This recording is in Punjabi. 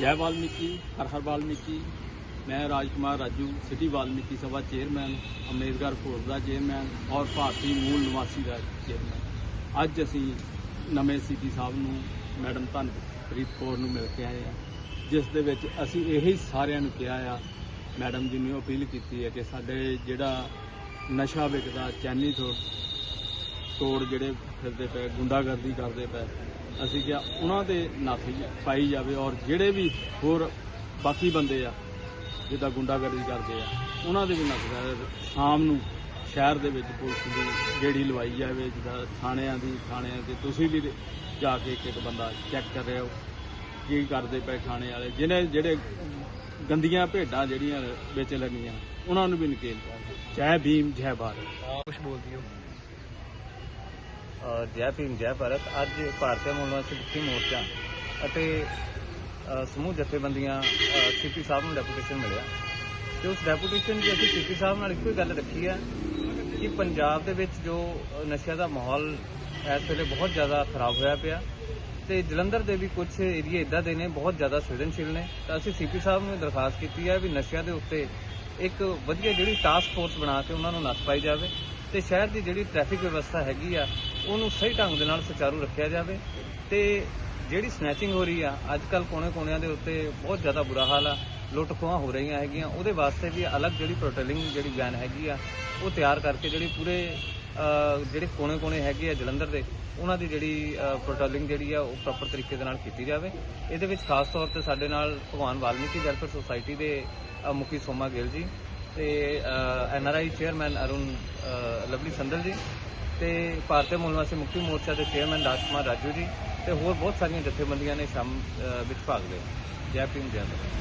ਜੈ ਵਾਲਮੀਕੀ, ਹਰ ਹਰ ਵਾਲਮੀਕੀ। ਮੈਂ ਰਾਜਕੁਮਾਰ ਰਾਜੂ, ਸਿਟੀ ਵਾਲਮੀਕੀ ਸਭਾ ਚੇਅਰਮੈਨ ਅੰਬੇਦਕਰ ਫੋਰਸ ਦਾ ਚੇਅਰਮੈਨ ਔਰ ਭਾਰਤੀ ਮੂਲ ਨਿਵਾਸੀ ਦਾ ਚੇਅਰਮੈਨ। ਅੱਜ ਅਸੀਂ ਨਵੇਂ ਸੀਪੀ ਸਾਹਿਬ ਨੂੰ ਮੈਡਮ ਧਨਪ੍ਰੀਤ ਕੌਰ ਨੂੰ ਮਿਲ ਕੇ ਆਏ ਆ ਜਿਸ ਦੇ ਵਿੱਚ ਅਸੀਂ ਇਹੀ ਸਾਰਿਆਂ ਨੂੰ ਕਿਹਾ ਆ, ਮੈਡਮ ਜੀ ਨੂੰ ਅਪੀਲ ਕੀਤੀ ਹੈ ਕਿ ਸਾਡੇ ਜਿਹੜਾ ਨਸ਼ਾ ਵਿਕਦਾ ਚੈਨੀ ਤੋਂ ਤੋੜ ਜਿਹੜੇ ਫਿਰਦੇ ਪਏ, ਗੁੰਡਾਗਰਦੀ ਕਰਦੇ ਪਏ, ਅਸੀਂ ਕਿਹਾ ਉਹਨਾਂ 'ਤੇ ਨੱਥ ਪਾਈ ਜਾਵੇ ਔਰ ਜਿਹੜੇ ਵੀ ਹੋਰ ਬਾਕੀ ਬੰਦੇ ਆ, ਜਿੱਦਾਂ ਗੁੰਡਾਗਰਦੀ ਕਰਦੇ ਆ, ਉਹਨਾਂ ਦੇ ਵੀ ਨੱਥ ਪਾਇਆ ਸ਼ਾਮ ਨੂੰ ਸ਼ਹਿਰ ਦੇ ਵਿੱਚ ਪੁਲਿਸ ਦੀ ਗੇੜੀ ਲਵਾਈ ਜਾਵੇ, ਜਿੱਦਾਂ ਥਾਣਿਆਂ ਦੀ, ਥਾਣਿਆਂ ਤੇ ਤੁਸੀਂ ਵੀ ਜਾ ਕੇ ਇੱਕ ਇੱਕ ਬੰਦਾ ਚੈੱਕ ਕਰ ਰਹੇ ਹੋ, ਕੀ ਕਰਦੇ ਪਏ ਥਾਣੇ ਵਾਲੇ, ਜਿਹਨੇ ਜਿਹੜੇ ਗੰਦੀਆਂ ਭੇਡਾਂ ਜਿਹੜੀਆਂ ਵਿੱਚ ਲੱਗੀਆਂ, ਉਹਨਾਂ ਨੂੰ ਵੀ ਨਕੇਲ ਪਾਓ। ਜੈ ਭੀਮ, ਜੈ ਭਾਰਤ। ਕੁਝ ਬੋਲ ਦਿਓ ਜੈ ਭੀਮ, ਜੈ ਭਾਰਤ, ਅੱਜ ਭਾਰਤੀ ਮੂਲ ਨਿਵਾਸੀ ਮੋਰਚਾ ਅਤੇ ਸਮੂਹ ਜਥੇਬੰਦੀਆਂ ਸੀਪੀ ਸਾਹਿਬ ਨੂੰ ਡੈਪੂਟੇਸ਼ਨ ਮਿਲਿਆ। ਤੇ ਉਸ ਡੈਪੂਟੇਸ਼ਨ 'ਚ ਅਸੀਂ ਸੀਪੀ ਸਾਹਿਬ ਨਾਲ ਇੱਕੋ ਹੀ ਗੱਲ ਰੱਖੀ ਹੈ ਕਿ ਪੰਜਾਬ ਦੇ ਵਿੱਚ ਜੋ ਨਸ਼ਿਆਂ ਦਾ ਮਾਹੌਲ ਇਸ ਵੇਲੇ ਬਹੁਤ ਜ਼ਿਆਦਾ ਖਰਾਬ ਹੋਇਆ ਪਿਆ। ਤੇ ਜਲੰਧਰ ਦੇ ਵੀ ਕੁਝ ਏਰੀਏ ਇਦਾਂ ਦੇ ਨੇ, ਬਹੁਤ ਜ਼ਿਆਦਾ ਸੰਵੇਦਨਸ਼ੀਲ ਨੇ। ਤਾਂ ਅਸੀਂ ਸੀਪੀ ਸਾਹਿਬ ਨੂੰ ਦਰਖਾਸਤ ਕੀਤੀ ਹੈ ਵੀ ਨਸ਼ਿਆਂ ਦੇ ਉੱਤੇ ਇੱਕ ਵਧੀਆ ਜਿਹੜੀ ਟਾਸਕ ਫੋਰਸ ਬਣਾ ਕੇ ਉਹਨਾਂ ਨੂੰ ਨੱਥ ਪਾਈ ਜਾਵੇ। ਤੇ ਸ਼ਹਿਰ ਦੀ ਜਿਹੜੀ ਟ੍ਰੈਫਿਕ ਵਿਵਸਥਾ ਹੈਗੀ ਆ, ਉਹਨੂੰ ਸਹੀ ਢੰਗ ਦੇ ਨਾਲ ਸੁਚਾਰੂ ਰੱਖਿਆ ਜਾਵੇ ਤੇ ਜਿਹੜੀ ਸਨੈਚਿੰਗ ਹੋ ਰਹੀ ਆ ਅੱਜ ਕੱਲ ਕੋਨੇ-ਕੋਨਿਆਂ ਦੇ ਉੱਤੇ ਬਹੁਤ ਜ਼ਿਆਦਾ ਬੁਰਾ ਹਾਲ ਆ ਲੁੱਟ ਖੋਹਾਂ ਹੋ ਰਹੀਆਂ ਹੈਗੀਆਂ, ਉਹਦੇ ਵਾਸਤੇ ਵੀ ਅਲੱਗ ਜਿਹੜੀ ਪ੍ਰੋਟੈਲਿੰਗ ਜਿਹੜੀ ਵੈਨ ਹੈਗੀ ਆ, ਉਹ ਤਿਆਰ ਕਰਕੇ ਜਿਹੜੀ ਪੂਰੇ ਜਿਹੜੇ ਕੋਨੇ-ਕੋਨੇ ਹੈਗੇ ਆ ਜਲੰਧਰ ਦੇ, ਉਹਨਾਂ ਦੀ ਜਿਹੜੀ ਪ੍ਰੋਟੈਲਿੰਗ ਜਿਹੜੀ ਆ, ਉਹ ਪ੍ਰੋਪਰ ਤਰੀਕੇ ਦੇ ਨਾਲ ਕੀਤੀ ਜਾਵੇ। ਇਹਦੇ ਵਿੱਚ ਖਾਸ ਤੌਰ ਤੇ ਸਾਡੇ ਨਾਲ ਭਗਵਾਨ ਵਾਲਮੀਕੀ ਵੈਲਫੇਅਰ ਸੁਸਾਇਟੀ ਦੇ ਮੁਖੀ ਸੋਮਾ ਗਿੱਲ ਜੀ ਤੇ N R I chairman Arun Lovely Sandal ji ਤੇ ਭਾਰਤੀ ਮੂਲ ਨਿਵਾਸੀ ਮੁਕਤੀ ਮੋਰਚਾ ਦੇ ਚੇਅਰਮੈਨ ਰਾਜਕੁਮਾਰ ਰਾਜੂ ਜੀ ਤੇ ਹੋਰ ਬਹੁਤ ਸਾਰੀਆਂ ਜਥੇਬੰਦੀਆਂ ਨੇ ਸ਼ਾਮ ਵਿੱਚ ਭਾਗ ਲਿਆ। ਜੈ ਭੀਮ, ਜੈ